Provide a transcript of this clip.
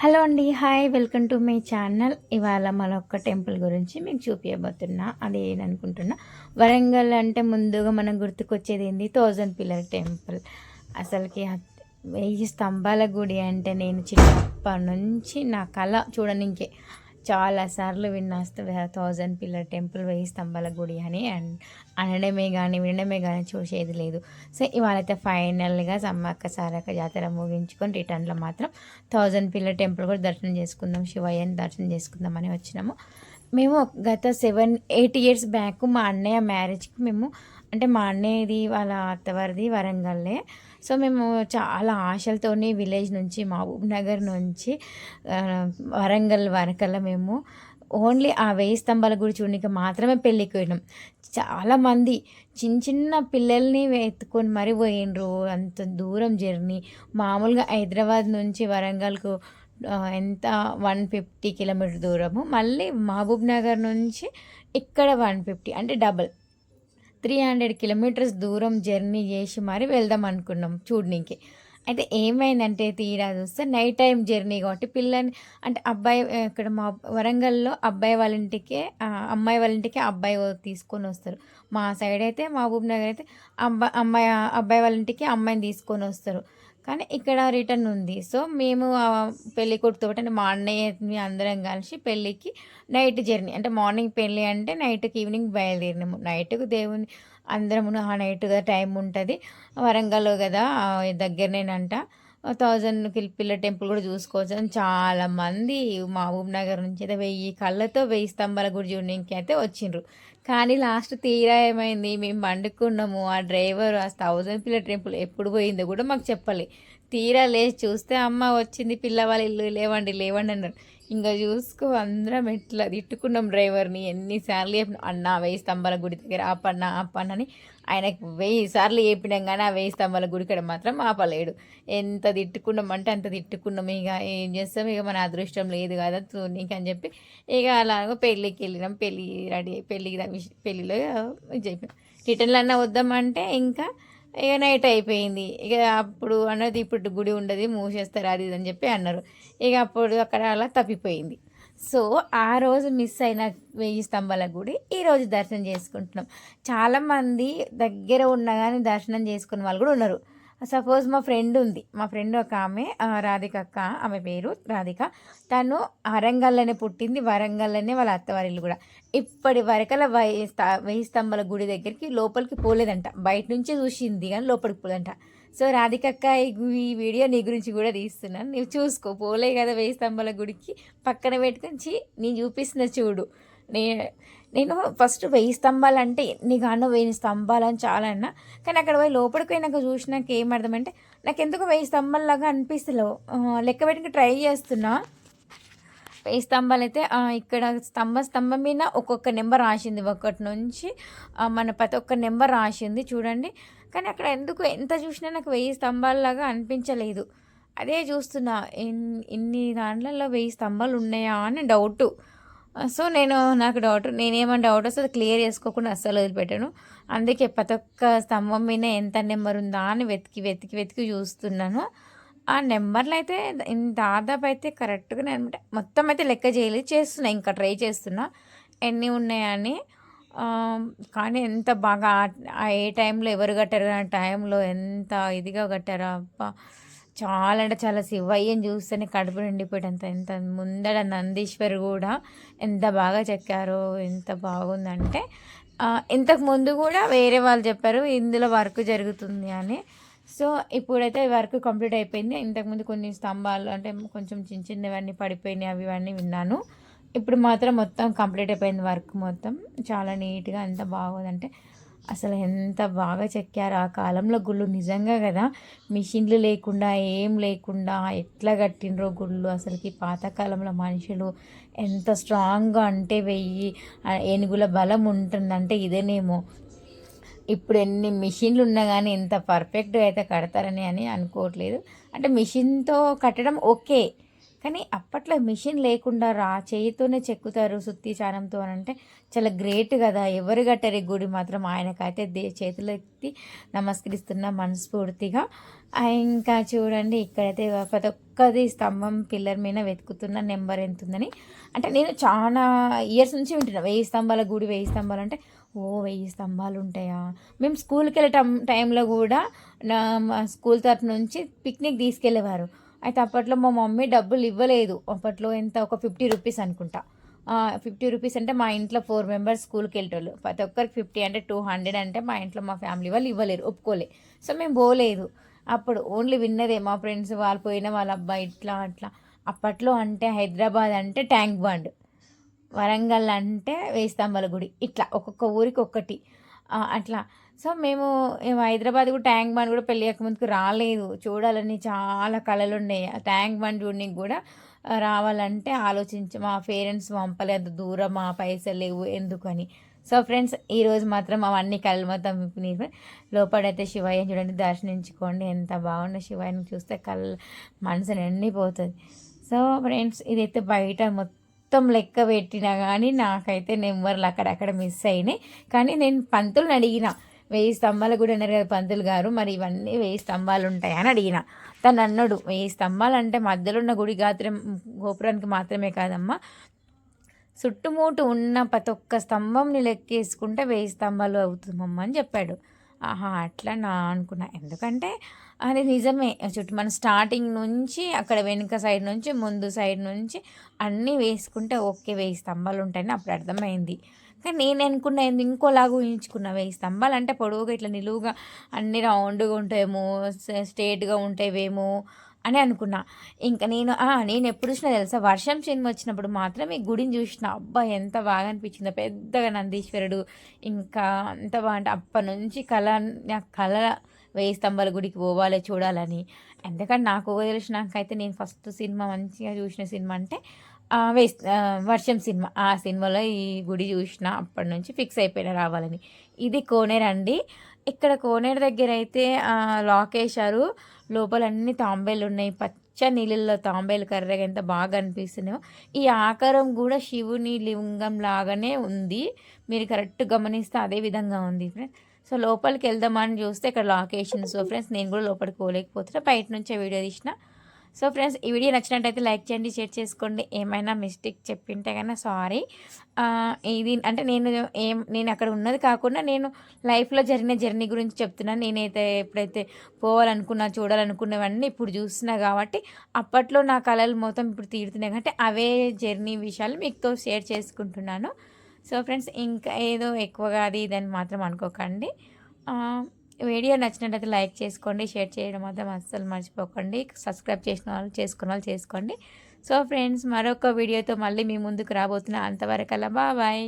Hello అండి hi welcome to my channel. ఇవాళ మన ఒక్క టెంపుల్ గురించి మీకు చూపించబోతున్నా అది ఏదనుకుంటున్నా వరంగల్ అంటే ముందుగా మనం గుర్తుకొచ్చేది ఏంది? Thousand pillar temple. అసలుకి వెయ్యి స్తంభాల గుడి అంటే నేను చిన్నప్పటి నుంచి నా కళ చూడనికే. చాలాసార్లు విన్నాస్తూ థౌజండ్ పిల్లర్ టెంపుల్ వెయ్యి స్తంభాల గుడి అని అండ్ అనడమే కానీ వినడమే కానీ చూసేది లేదు. సో ఇవాళైతే ఫైనల్గా సమ్మక్క సారక్క జాతర ముగించుకొని రిటర్న్లో మాత్రం థౌజండ్ పిల్లర్ టెంపుల్ కూడా దర్శనం చేసుకుందాం శివయ్యని దర్శనం చేసుకుందామని వచ్చినాము. మేము గత సెవెన్ ఎయిట్ ఇయర్స్ బ్యాక్ మా అన్నయ్య మ్యారేజ్కి మేము అంటే మా అన్నయ్యది వాళ్ళ అత్తవారిది వరంగల్లే. సో మేము చాలా ఆశలతోనే విలేజ్ నుంచి మహబూబ్ నగర్ నుంచి వరంగల్ వరకల్లా మేము ఓన్లీ ఆ వెయ్యి స్తంభాల గుడి చూడడానికి మాత్రమే పెళ్ళికి పోయినాం. చాలామంది చిన్న చిన్న పిల్లల్ని ఎత్తుకొని మరీ పోయిండ్రు అంత దూరం జర్నీ. మామూలుగా హైదరాబాద్ నుంచి వరంగల్కు ఎంత వన్ ఫిఫ్టీ కిలోమీటర్ దూరము. మళ్ళీ మహబూబ్ నగర్ నుంచి ఇక్కడ వన్ ఫిఫ్టీ అంటే డబల్. త్రీ హండ్రెడ్ కిలోమీటర్స్ దూరం జర్నీ చేసి మరి వెళ్దాం అనుకున్నాం చూడనీకి. అయితే ఏమైందంటే తీరా చూస్తే నైట్ టైం జర్నీ కాబట్టి పిల్లని అంటే అబ్బాయి ఇక్కడ మా వరంగల్లో అబ్బాయి వాళ్ళ ఇంటికే అమ్మాయి వాళ్ళ ఇంటికి అబ్బాయి తీసుకొని వస్తారు. మా సైడ్ అయితే మహబూబ్ నగర్ అయితే అబ్బాయి అమ్మాయి అబ్బాయి వాళ్ళ ఇంటికి అమ్మాయిని తీసుకొని వస్తారు. కానీ ఇక్కడ రిటర్న్ ఉంది. సో మేము పెళ్ళి కొడుకుతో అంటే మా అన్నయ్య అందరం కలిసి పెళ్ళికి నైట్ జర్నీ. అంటే మార్నింగ్ పెళ్ళి అంటే నైట్కి ఈవినింగ్ బయలుదేరినాము. నైట్కు దేవుని అందరము ఆ నైట్గా టైం ఉంటుంది. వరంగల్ కదా దగ్గరనేనంట. థౌజండ్ పిల్ల టెంపుల్ కూడా చూసుకోవచ్చు. అని చాలా మంది మహబూబ్ నగర్ నుంచి అయితే వెయ్యి కళ్ళతో వెయ్యి స్తంభాల గుడి చూడడానికి అయితే వచ్చిండ్రు. కానీ లాస్ట్ తీరా ఏమైంది? మేము పండుకున్నాము. ఆ డ్రైవర్ ఆ థౌజండ్ పిల్ల టెంపుల్ ఎప్పుడు పోయిందో కూడా మాకు చెప్పాలి. తీరా లేచి చూస్తే అమ్మ వచ్చింది పిల్లవాళ్ళ ఇల్లు లేవండి లేవండి అన్నారు. ఇంకా చూసుకో అందరం ఎట్లా తిట్టుకున్నాం డ్రైవర్ని. ఎన్నిసార్లు చెప్పినాం అన్న వెయ్యి స్తంభాల గుడి దగ్గర ఆపన్న ఆపన్న అని ఆయనకు వెయ్యి సార్లు చెప్పినాం కానీ ఆ వెయ్యి స్తంభాల గుడికడ మాత్రం ఆపలేడు. ఎంత తిట్టుకున్నాం అంటే అంత తిట్టుకున్నాం. ఇక ఏం చేస్తాం? ఇక మన అదృష్టం లేదు కదా నీకు అని చెప్పి ఇక అలాగ పెళ్ళికి వెళ్ళినాం. పెళ్ళి రెడీ పెళ్ళికి పెళ్ళిలో ఇది చెప్పినాం. రిటర్న్లు అన్న వద్దామంటే ఇంకా ఇక నైట్ అయిపోయింది. ఇక అప్పుడు అన్నది ఇప్పుడు గుడి ఉండదు మూసేస్తారు అది ఇది అని చెప్పి అన్నారు. ఇక అప్పుడు అక్కడ అలా తప్పిపోయింది. సో ఆ రోజు మిస్ అయిన వెయ్యి స్తంభాల గుడి ఈరోజు దర్శనం చేసుకుంటున్నాం. చాలామంది దగ్గర ఉన్నా కానీ దర్శనం చేసుకున్న వాళ్ళు కూడా ఉన్నారు. సపోజ్ మా ఫ్రెండ్ ఉంది. మా ఫ్రెండ్ ఒక ఆమె రాధిక అక్క ఆమె పేరు రాధిక. తను వరంగల్లోనే పుట్టింది వరంగల్లోనే వాళ్ళ అత్తవారిల్లు కూడా. ఇప్పటి వరకల వెయ్యి వెయ్యి స్తంభాల గుడి దగ్గరికి లోపలికి పోలేదంట. బయట నుంచే చూసింది కానీ లోపలికి పోలేదంట. సో రాధిక అక్క ఈ వీడియో నీ గురించి కూడా తీస్తున్నాను. నువ్వు చూసుకో పోలే కదా వెయ్యి స్తంభాల గుడికి. పక్కన పెట్టుకొని నేను చూపిస్తున్న చూడు. నే నేను ఫస్ట్ వెయ్యి స్తంభాలు అంటే ఎన్ని గానో వెయ్యి స్తంభాలు అని చాలా అన్నా కానీ అక్కడ పోయి లోపలికి పోయినాక చూసినాక ఏం అర్థమంటే నాకు ఎందుకు వెయ్యి స్తంభాలలాగా అనిపిస్తలేవు లెక్క పెట్టుకుని ట్రై చేస్తున్నా. వెయ్యి స్తంభాలు అయితే ఇక్కడ స్తంభ స్తంభం మీద ఒక్కొక్క నెంబర్ రాసింది ఒకటి నుంచి మన ప్రతి ఒక్క నెంబర్ రాసింది చూడండి. కానీ అక్కడ ఎందుకు ఎంత చూసినా నాకు వెయ్యి స్తంభాలలాగా అనిపించలేదు. అదే చూస్తున్నా ఇన్ని దాంట్లలో వెయ్యి స్తంభాలు ఉన్నాయా అని డౌటు. సో నేను నాకు డౌట్ నేనేమన్నా డౌట్ వస్తే అది క్లియర్ చేసుకోకుండా అస్సలు వదిలిపెట్టాను. అందుకే ప్రతి ఒక్క స్తంభం మీద ఎంత నెంబర్ ఉందా అని వెతికి వెతికి వెతికి చూస్తున్నాను. ఆ నెంబర్లు అయితే దాదాపు అయితే కరెక్ట్గా అనమాట. మొత్తం అయితే లెక్క చేయలేదు చేస్తున్నా ఇంకా ట్రై చేస్తున్నా. ఎన్ని ఉన్నాయని కానీ ఎంత బాగా ఆ- ఏ టైంలో ఎవరు కట్టారు ఆ టైంలో ఎంత ఇదిగా కట్టారా అబ్బా. చాలా అంటే చాలా శివయ్యని చూస్తేనే కడుపు నిండిపోయేటంత ఎంత ముందడ నందీశ్వర్ కూడా ఎంత బాగా చెక్కారో ఎంత బాగుందంటే ఇంతకు ముందు కూడా వేరే వాళ్ళు చెప్పారు ఇందులో వర్క్ జరుగుతుంది అని. సో ఇప్పుడైతే వర్క్ కంప్లీట్ అయిపోయింది. ఇంతకుముందు కొన్ని స్తంభాలు అంటే కొంచెం చిన్న చిన్నవన్నీ పడిపోయినాయి అవి ఇవన్నీ విన్నాను. ఇప్పుడు మాత్రం మొత్తం కంప్లీట్ అయిపోయింది వర్క్ మొత్తం. చాలా నీట్గా ఎంత బాగుందంటే అసలు ఎంత బాగా చెక్కారు ఆ కాలంలో గుళ్ళు నిజంగా కదా? మిషన్లు లేకుండా ఏం లేకుండా ఎట్లా కట్టినరో గుళ్ళు? అసలుకి పాతకాలంలో మనుషులు ఎంత స్ట్రాంగ్గా అంటే వెయ్యి ఏనుగుల బలం ఉంటుందంటే ఇదేనేమో. ఇప్పుడు ఎన్ని మిషన్లు ఉన్నా కానీ ఇంత పర్ఫెక్ట్గా అయితే కడతారని అని అనుకోవట్లేదు. అంటే మిషన్తో కట్టడం ఓకే. కానీ అప్పట్లో మిషన్ లేకుండా రా చేయితోనే చెక్కుతారు సుత్తి చానంతో అని అంటే చాలా గ్రేట్ కదా. ఎవరు కట్టారు ఈ గుడి మాత్రం? ఆయనకైతే దే చేతులు ఎత్తి నమస్కరిస్తున్న మనస్ఫూర్తిగా. ఇంకా చూడండి ఇక్కడైతే ప్రతి ఒక్కది స్తంభం పిల్లర్ మీద వెతుకుతున్న నెంబర్ ఎంత ఉందని అంటే నేను చాలా ఇయర్స్ నుంచి వింటున్నా వెయ్యి స్తంభాల గుడి వెయ్యి స్తంభాలు అంటే ఓ వెయ్యి స్తంభాలు ఉంటాయా? మేము స్కూల్కి వెళ్ళే టైం టైంలో కూడా నా మా స్కూల్ తరఫు నుంచి పిక్నిక్ తీసుకెళ్ళేవారు. అయితే అప్పట్లో మా మమ్మీ డబ్బులు ఇవ్వలేదు. అప్పట్లో ఎంత? ఒక ఫిఫ్టీ రూపీస్ అనుకుంటా. ఫిఫ్టీ రూపీస్ అంటే మా ఇంట్లో ఫోర్ మెంబర్స్ స్కూల్కి వెళ్ళేటోళ్ళు. ప్రతి ఒక్కరికి ఫిఫ్టీ అంటే టూ హండ్రెడ్ అంటే మా ఇంట్లో మా ఫ్యామిలీ వాళ్ళు ఇవ్వలేరు ఒప్పుకోలే. సో మేము పోలేదు. అప్పుడు ఓన్లీ విన్నదే మా ఫ్రెండ్స్ వాళ్ళు పోయిన వాళ్ళ అబ్బాయి ఇట్లా అట్లా. అప్పట్లో అంటే హైదరాబాద్ అంటే ట్యాంక్ బండ్. వరంగల్ అంటే వేయి స్తంభాల గుడి. ఇట్లా ఒక్కొక్క ఊరికి ఒక్కటి. అట్లా. సో మేము హైదరాబాద్ కూడా ట్యాంక్ బండ్ కూడా పెళ్ళి ముందుకు రాలేదు. చూడాలని చాలా కళలు ఉన్నాయి ఆ ట్యాంక్ బండ్ చూడడానికి కూడా రావాలంటే ఆలోచించి మా పేరెంట్స్ పంపలేదు దూరం మా పైసలు లేవు ఎందుకని. సో ఫ్రెండ్స్ ఈరోజు మాత్రం అవన్నీ కళ్ళు మొత్తం విప్పినవి లోపడైతే శివయ్య చూడండి దర్శనించుకోండి ఎంత బాగుందో శివయ్యని చూస్తే కళ్ళు మనసు నిండిపోతుంది. సో ఫ్రెండ్స్ ఇదైతే బయట మొత్తం మొత్తం లెక్క పెట్టినా కానీ నాకైతే నెంబర్లు అక్కడక్కడ మిస్ అయినాయి. కానీ నేను పంతులను అడిగిన వెయ్యి స్తంభాలు కూడా అన్నారు కదా పంతులు గారు మరి ఇవన్నీ వెయ్యి స్తంభాలు ఉంటాయని అడిగిన. తను అన్నాడు వెయ్యి స్తంభాలు అంటే మధ్యలో ఉన్న గుడి గాత్రం గోపురానికి మాత్రమే కాదమ్మా. చుట్టుముట్టు ఉన్న ప్రతి ఒక్క స్తంభంని లెక్కేసుకుంటే వెయ్యి స్తంభాలు అవుతుందమ్మా అని చెప్పాడు. ఆహా అట్లా నా అనుకున్నా. ఎందుకంటే అది నిజమే. చుట్టూ మన స్టార్టింగ్ నుంచి అక్కడ వెనుక సైడ్ నుంచి ముందు సైడ్ నుంచి అన్నీ వేసుకుంటే ఓకే వెయ్యి స్తంభాలు ఉంటాయని అప్పుడు అర్థమైంది. కానీ నేను అనుకున్నా ఏంది ఇంకోలాగా ఊహించుకున్నా వెయ్యి స్తంభాలు అంటే పొడవుగా ఇట్లా నిలువుగా అన్ని రౌండ్గా ఉంటాయేమో స్ట్రేట్గా ఉంటాయేమో అని అనుకున్నా. ఇంకా నేను నేను ఎప్పుడు చూసినా తెలుసా వర్షం సినిమా వచ్చినప్పుడు మాత్రం ఈ గుడిని చూసిన. అబ్బా ఎంత బాగా అనిపించిందో. పెద్దగా నందీశ్వరుడు ఇంకా అంత బాగుంటే అప్పటి నుంచి కళ నా కళ వెయ్యి స్తంభాల గుడికి పోవాలి చూడాలని. ఎందుకంటే నాకు తెలిసినాకైతే నేను ఫస్ట్ సినిమా మంచిగా చూసిన సినిమా అంటే వేస్ట్ వర్షం సినిమా ఆ సినిమాలో ఈ గుడి చూసిన అప్పటి నుంచి ఫిక్స్ అయిపోయిన రావాలని. ఇది కోనేరు అండి. ఇక్కడ కోనేరు దగ్గర అయితే లాక్ వేశారు లోపల అన్ని తాంబేలు ఉన్నాయి. పచ్చ నీళ్ళల్లో తాంబేలు కర్రగా ఎంత బాగా అనిపిస్తున్నాయో. ఈ ఆకారం కూడా శివుని లింగం లాగానే ఉంది. మీరు కరెక్ట్ గమనిస్తే అదే విధంగా ఉంది ఫ్రెండ్స్ సో లోపలికి వెళ్దామని చూస్తే ఇక్కడ లాకేషన్ సో ఫ్రెండ్స్ నేను కూడా లోపలికి పోలేకపోతున్నా. బయట నుంచే వీడియో తీసిన. సో ఫ్రెండ్స్ ఈ వీడియో నచ్చినట్టయితే లైక్ చేయండి షేర్ చేసుకోండి. ఏమైనా మిస్టేక్ చెప్పింటే కన్నా సారీ. ఇది అంటే నేను ఏం నేను అక్కడ ఉన్నది కాకుండా నేను లైఫ్లో జరిగిన జర్నీ గురించి చెప్తున్నాను. నేనైతే ఎప్పుడైతే పోవాలనుకున్నా చూడాలనుకున్నవన్నీ ఇప్పుడు చూస్తున్నా కాబట్టి అప్పట్లో నా కళలు మొత్తం ఇప్పుడు తీరుతున్నాయి కాబట్టి అవే జర్నీ విషయాలు మీతో షేర్ చేసుకుంటున్నాను. సో ఫ్రెండ్స్ ఇంకా ఏదో ఎక్కువగా అది ఇదని మాత్రం అనుకోకండి. వీడియో నచ్చినట్లయితే లైక్ చేసుకోండి షేర్ చేయడం మాత్రం అస్సలు మర్చిపోకండి. సబ్స్క్రైబ్ చేసిన వాళ్ళు చేసుకున్న వాళ్ళు చేసుకోండి. సో ఫ్రెండ్స్ మరొక వీడియోతో మళ్ళీ మీ ముందుకు రాబోతున్నా అంతవరకు అలా బాయ్.